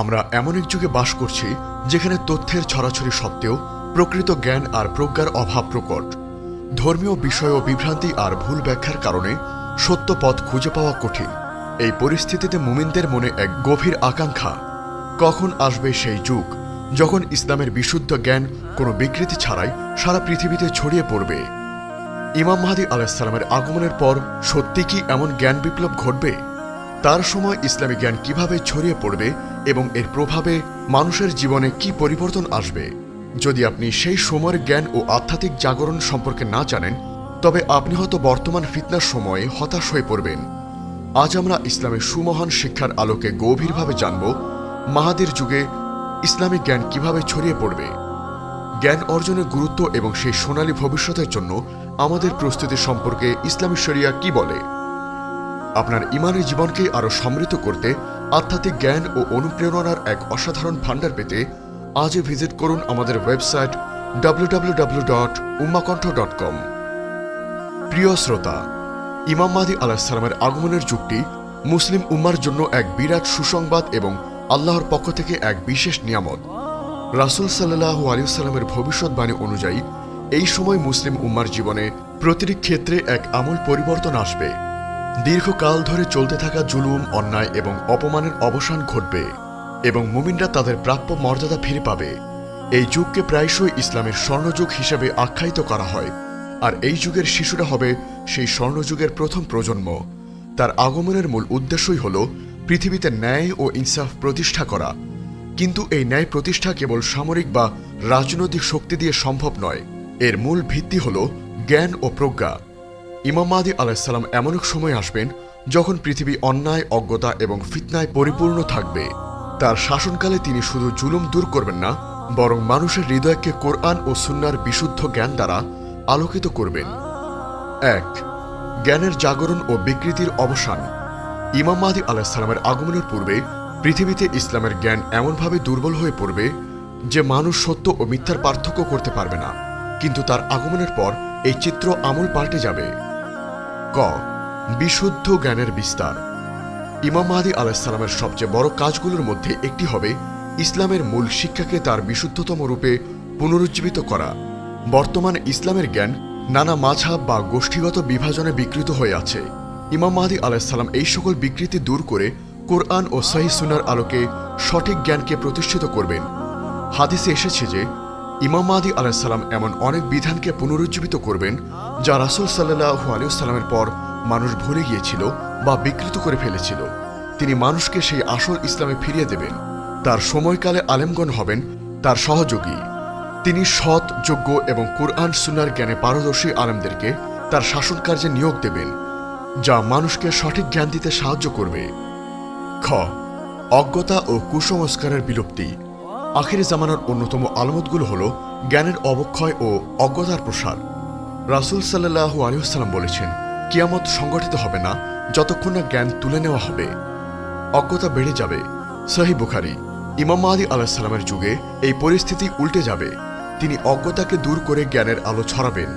আমরা এমন এক যুগে বাস করছি যেখানে তথ্যের ছড়াছড়ি সত্ত্বেও প্রকৃত জ্ঞান আর প্রজ্ঞার অভাব প্রকট। ধর্মীয় বিষয় ও বিভ্রান্তি আর ভুল ব্যাখ্যার কারণে সত্য পথ খুঁজে পাওয়া কঠিন। এই পরিস্থিতিতে মুমিনদের মনে এক গভীর আকাঙ্ক্ষা, কখন আসবে সেই যুগ যখন ইসলামের বিশুদ্ধ জ্ঞান কোনো বিকৃতি ছাড়াই সারা পৃথিবীতে ছড়িয়ে পড়বে। ইমাম মাহাদি আলাহিসাল্লামের আগমনের পর সত্যি কি এমন জ্ঞান বিপ্লব ঘটবে? তার সময় ইসলামী জ্ঞান কীভাবে ছড়িয়ে পড়বে এবং এর প্রভাবে মানুষের জীবনে কি পরিবর্তন আসবে? যদি আপনি সেই সময়ের জ্ঞান ও আধ্যাত্মিক জাগরণ সম্পর্কে না জানেন, তবে আপনি হয়তো বর্তমান ফিতনার সময়ে হতাশ হয়ে পড়বেন। আজ আমরা ইসলামের সুমহান শিক্ষার আলোকে গভীরভাবে জানব, মাহাদের যুগে ইসলামিক জ্ঞান কীভাবে ছড়িয়ে পড়বে। জ্ঞান অর্জনের গুরুত্ব এবং সেই সোনালী ভবিষ্যতের জন্য আমাদের প্রস্তুতি সম্পর্কে ইসলামী শরিয়া কি বলে? আপনার ইমানের জীবনকে আরও সমৃদ্ধ করতে আধ্যাত্মিক জ্ঞান ও অনুপ্রেরণার এক অসাধারণ ভাণ্ডার পেতে আজই ভিজিট করুন আমাদের ওয়েবসাইট www.ummakonth.com প্রিয় শ্রোতা, ইমাম মাদি আলাহিসাল্লামের আগমনের যুগটি মুসলিম উম্মার জন্য এক বিরাট সুসংবাদ এবং আল্লাহর পক্ষ থেকে এক বিশেষ নিয়ামত। রাসুল সাল্লাহ আলিয়াল্লামের ভবিষ্যৎবাণী অনুযায়ী, এই সময় মুসলিম উম্মার জীবনে প্রতিটি ক্ষেত্রে এক আমূল পরিবর্তন আসবে। দীর্ঘকাল ধরে চলতে থাকা জুলুম, অন্যায় এবং অপমানের অবসান ঘটবে এবং মুমিনরা তাদের প্রাপ্য মর্যাদা ফিরে পাবে। এই যুগকে প্রায়শই ইসলামের স্বর্ণযুগ হিসেবে আখ্যায়িত করা হয়। আর এই যুগের শিশুরা হবে সেই স্বর্ণযুগের প্রথম প্রজন্ম। তার আগমনের মূল উদ্দেশ্যই হল পৃথিবীতে ন্যায় ও ইনসাফ প্রতিষ্ঠা করা। কিন্তু এই ন্যায় প্রতিষ্ঠা কেবল সামরিক বা রাজনৈতিক শক্তি দিয়ে সম্ভব নয়। এর মূল ভিত্তি হল জ্ঞান ও প্রজ্ঞা। ইমাম মাহাদি আলাহিসাল্লাম এমন এক সময় আসবেন যখন পৃথিবী অন্যায়, অজ্ঞতা এবং ফিতনায় পরিপূর্ণ থাকবে। তার শাসনকালে তিনি শুধু জুলুম দূর করবেন না, বরং মানুষের হৃদয়কে কোরআন ও সুন্নার বিশুদ্ধ জ্ঞান দ্বারা আলোকিত করবেন। এক, জ্ঞানের জাগরণ ও বিকৃতির অবসান। ইমাম মাহাদি আলাহিসাল্লামের আগমনের পূর্বে পৃথিবীতে ইসলামের জ্ঞান এমনভাবে দুর্বল হয়ে পড়বে যে মানুষ সত্য ও মিথ্যার পার্থক্য করতে পারবে না। কিন্তু তার আগমনের পর এই চিত্র আমূল পাল্টে যাবে। ক বিশুদ্ধ জ্ঞানের বিস্তার। ইমাম মাহাদি আলাহিসাল্লামের সবচেয়ে বড় কাজগুলোর মধ্যে একটি হবে ইসলামের মূল শিক্ষাকে তার বিশুদ্ধতম রূপে পুনরুজ্জীবিত করা। বর্তমানে ইসলামের জ্ঞান নানা মাঝাব বা গোষ্ঠীগত বিভাজনে বিকৃত হয়ে আছে। ইমাম মাহাদি আলাহিসাল্লাম এই সকল বিকৃতি দূর করে কোরআন ও সহি সুনার আলোকে সঠিক জ্ঞানকে প্রতিষ্ঠিত করবেন। হাদিসে এসেছে যে, ইমাম মাহাদি আলাহিসাল্লাম এমন অনেক বিধানকে পুনরুজ্জীবিত করবেন যা রাসুল সাল্লাহু আলিয়াল্লামের পর মানুষ ভুলে গিয়েছিল বা বিকৃত করে ফেলেছিল। তিনি মানুষকে সেই আসল ইসলামে ফিরিয়ে দেবেন। তার সময়কালে আলেমগণ হবেন, তার সহযোগী। তিনি সৎ, যোগ্য এবং কোরআন সুনার জ্ঞানে পারদর্শী আলেমদেরকে তার শাসন কার্যে নিয়োগ দেবেন, যা মানুষকে সঠিক জ্ঞান দিতে সাহায্য করবে। খ. অজ্ঞতা ও কুসংস্কারের বিলুপ্তি। আখিরি জামানার অন্যতম আলামতগুলো হল জ্ঞানের অবক্ষয় ও অজ্ঞতার প্রসার। রাসুল সাল্লাহু আলিউসাল্লাম বলেছেন, কিয়ামত সংগঠিত হবে না, যতক্ষণ না জ্ঞান তুলে নেওয়া হবে। অজ্ঞতা বেড়ে যাবে। সহি বুখারি, ইমাম মাহাদি আলাহিসাল্লামের যুগে এই পরিস্থিতি উল্টে যাবে। তিনি অজ্ঞতাকে দূর করে জ্ঞানের আলো ছড়াবেন।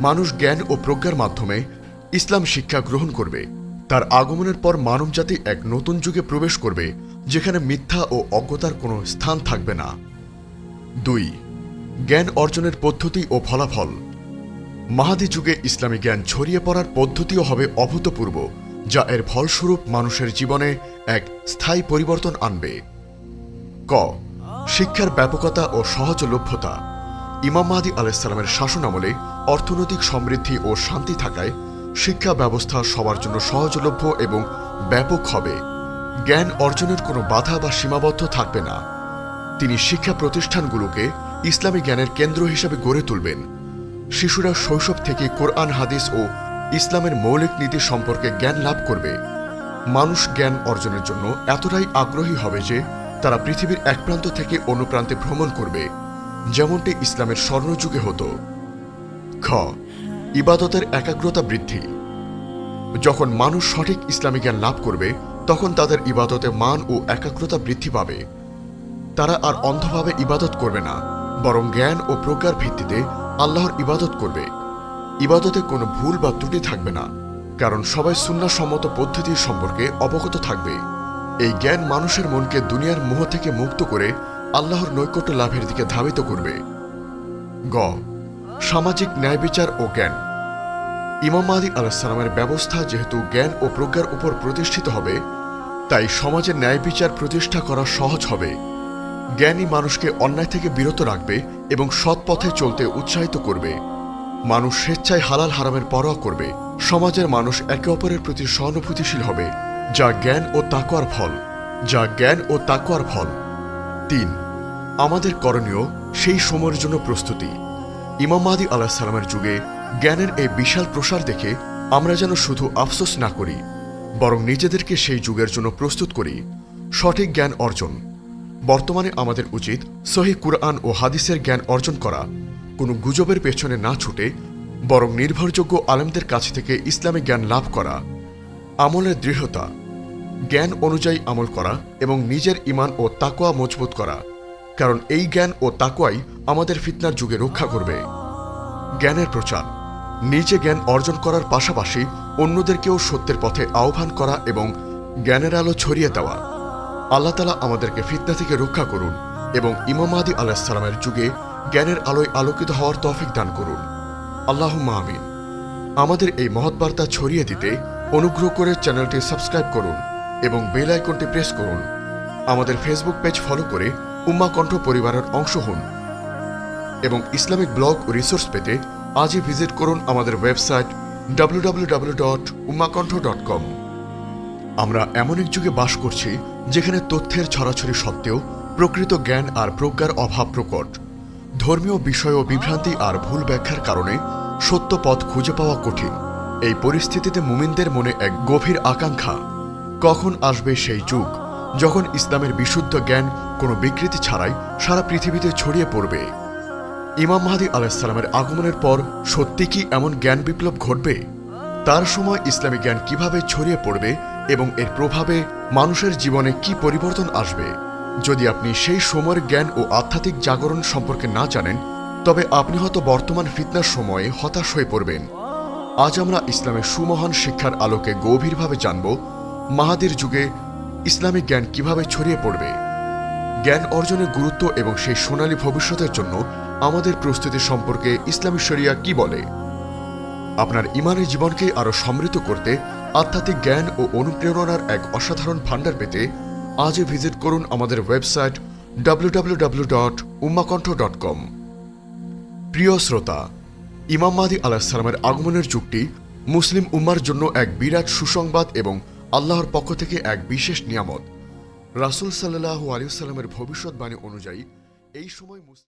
মানুষ জ্ঞান ও প্রজ্ঞার মাধ্যমে ইসলাম শিক্ষা গ্রহণ করবে। তার আগমনের পর মানবজাতি এক নতুন যুগে প্রবেশ করবে, যেখানে মিথ্যা ও অজ্ঞতার কোনো স্থান থাকবে না। দুই, জ্ঞান অর্জনের পদ্ধতি ও ফলাফল। মাহাদি যুগে ইসলামী জ্ঞান ছড়িয়ে পড়ার পদ্ধতিও হবে অভূতপূর্ব, যা এর ফলস্বরূপ মানুষের জীবনে এক স্থায়ী পরিবর্তন আনবে। ক. শিক্ষার ব্যাপকতা ও সহজলভ্যতা। ইমাম মাহাদি আলাইসাল্লামের শাসনামলে অর্থনৈতিক সমৃদ্ধি ও শান্তি থাকায় শিক্ষা ব্যবস্থা সবার জন্য সহজলভ্য এবং ব্যাপক হবে। জ্ঞান অর্জনের কোনো বাধা বা সীমাবদ্ধ থাকবে না। তিনি শিক্ষা প্রতিষ্ঠানগুলোকে ইসলামী জ্ঞানের কেন্দ্র হিসেবে গড়ে তুলবেন। শিশুরা শৈশব থেকে কোরআন, হাদিস ও ইসলামের মৌলিক নীতি সম্পর্কে জ্ঞান লাভ করবে। মানুষ জ্ঞান অর্জনের জন্য এতটাই আগ্রহী হবে যে তারা পৃথিবীর এক প্রান্ত থেকে অন্য প্রান্তে ভ্রমণ করবে, যেমনটি ইসলামের স্বর্ণযুগে হতো। খ, ইবাদতের একাগ্রতা বৃদ্ধি। যখন মানুষ সঠিক ইসলামী জ্ঞান লাভ করবে, তখন তাদের ইবাদতে মান ও একাগ্রতা বৃদ্ধি পাবে। তারা আর অন্ধভাবে ইবাদত করবে না, বরং জ্ঞান ও প্রজ্ঞার ভিত্তিতে আল্লাহর ইবাদত করবে। ইবাদতে কোনো ভুল বা ত্রুটি থাকবে না, কারণ সবাই সুন্নাসম্মত পদ্ধতির সম্পর্কে অবগত থাকবে। এই জ্ঞান মানুষের মনকে দুনিয়ার মোহ থেকে মুক্ত করে আল্লাহর নৈকট্য লাভের দিকে ধাবিত করবে। গ, সামাজিক ন্যায় বিচার ও জ্ঞান। ইমাম মাহাদি আলাহিসাল্লামের ব্যবস্থা যেহেতু জ্ঞান ও প্রজ্ঞার উপর প্রতিষ্ঠিত হবে, তাই সমাজে ন্যায় বিচার প্রতিষ্ঠা করা সহজ হবে। জ্ঞানী মানুষকে অন্যায় থেকে বিরত রাখবে এবং সৎ পথে চলতে উৎসাহিত করবে। মানুষ স্বেচ্ছায় হালাল হারামের পরোয়া করবে। সমাজের মানুষ একে অপরের প্রতি সহানুভূতিশীল হবে, যা জ্ঞান ও তাকওয়ার ফল, যা জ্ঞান ও তাকওয়ার ফল। তিন, আমাদের করণীয় সেই সময়ের জন্য প্রস্তুতি। ইমাম মাহাদি আলাহ সালামের যুগে জ্ঞানের এই বিশাল প্রসার দেখে আমরা যেন শুধু আফসোস না করি, বরং নিজেদেরকে সেই যুগের জন্য প্রস্তুত করি। সঠিক জ্ঞান অর্জন। বর্তমানে আমাদের উচিত সহি কুরআন ও হাদিসের জ্ঞান অর্জন করা। কোনো গুজবের পেছনে না ছুটে বরং নির্ভরযোগ্য আলেমদের কাছ থেকে ইসলামী জ্ঞান লাভ করা। আমলের দৃঢ়তা, জ্ঞান অনুযায়ী আমল করা এবং নিজের ইমান ও তাকোয়া মজবুত করা। কারণ এই জ্ঞান ও তাকোয়াই আমাদের ফিতনার যুগে রক্ষা করবে। জ্ঞানের প্রচার, নিজে জ্ঞান অর্জন করার পাশাপাশি অন্যদেরকেও সত্যের পথে আহ্বান করা এবং জ্ঞানের আলো ছড়িয়ে দেওয়া। আল্লাহ তালা আমাদেরকে ফিতনা থেকে রক্ষা করুন এবং ইমাম মাহাদি আলাহিসাল্লামের যুগে জ্ঞানের আলোয় আলোকিত হওয়ার তফিক দান করুন। আল্লাহ আমিন। আমাদের এই মহৎ বার্তা ছড়িয়ে দিতে অনুগ্রহ করে চ্যানেলটি সাবস্ক্রাইব করুন এবং বেল আইকনটি প্রেস করুন। আমাদের ফেসবুক পেজ ফলো করে উম্মা কণ্ঠ পরিবারের অংশ হন এবং ইসলামিক ব্লগ ও রিসোর্স পেতে আজই ভিজিট করুন আমাদের ওয়েবসাইট www.ummakontho.com আমরা এমন এক যুগে বাস করছি যেখানে তথ্যের ছড়াছড়ি সত্ত্বেও প্রকৃত জ্ঞান আর প্রজ্ঞার অভাব প্রকট। ধর্মীয় বিষয় ও বিভ্রান্তি আর ভুল ব্যাখ্যার কারণে সত্য পথ খুঁজে পাওয়া কঠিন। এই পরিস্থিতিতে মুমিনদের মনে এক গভীর আকাঙ্ক্ষা, কখন আসবে সেই যুগ যখন ইসলামের বিশুদ্ধ জ্ঞান কোনো বিকৃতি ছাড়াই সারা পৃথিবীতে ছড়িয়ে পড়বে। ইমাম মাহাদি আলাহিসাল্লামের আগমনের পর সত্যি কি এমন জ্ঞান বিপ্লব ঘটবে? তার সময় ইসলামী জ্ঞান কীভাবে ছড়িয়ে পড়বে এবং এর প্রভাবে মানুষের জীবনে কি পরিবর্তন আসবে? যদি আপনি সেই সময়ের জ্ঞান ও আধ্যাত্মিক জাগরণ সম্পর্কে না জানেন, তবে আপনি হয়তো বর্তমান ফিতনার সময়ে হতাশ হয়ে পড়বেন। আজ আমরা ইসলামের সুমহান শিক্ষার আলোকে গভীরভাবে জানব, মাহাদির যুগে ইসলামিক জ্ঞান কীভাবে ছড়িয়ে পড়বে। জ্ঞান অর্জনের গুরুত্ব এবং সেই সোনালী ভবিষ্যতের জন্য আমাদের প্রস্তুতি সম্পর্কে ইসলামী শরিয়া কি বলে? আপনার ইমানের জীবনকে আরও সমৃদ্ধ করতে আধ্যাত্মিক জ্ঞান ও অনুপ্রেরণার এক অসাধারণ ভাণ্ডার পেতে আজই ভিজিট করুন আমাদের ওয়েবসাইট www.ummakontho.com প্রিয় শ্রোতা, ইমাম মাদি আলাহিসাল্লামের আগমনের যুগটি মুসলিম উম্মার জন্য এক বিরাট সুসংবাদ এবং আল্লাহর পক্ষ থেকে এক বিশেষ নিয়ামত। রাসূল সাল্লাল্লাহু আলাইহি সাল্লামের ভবিষ্যৎবাণী অনুযায়ী এই সময় মুস-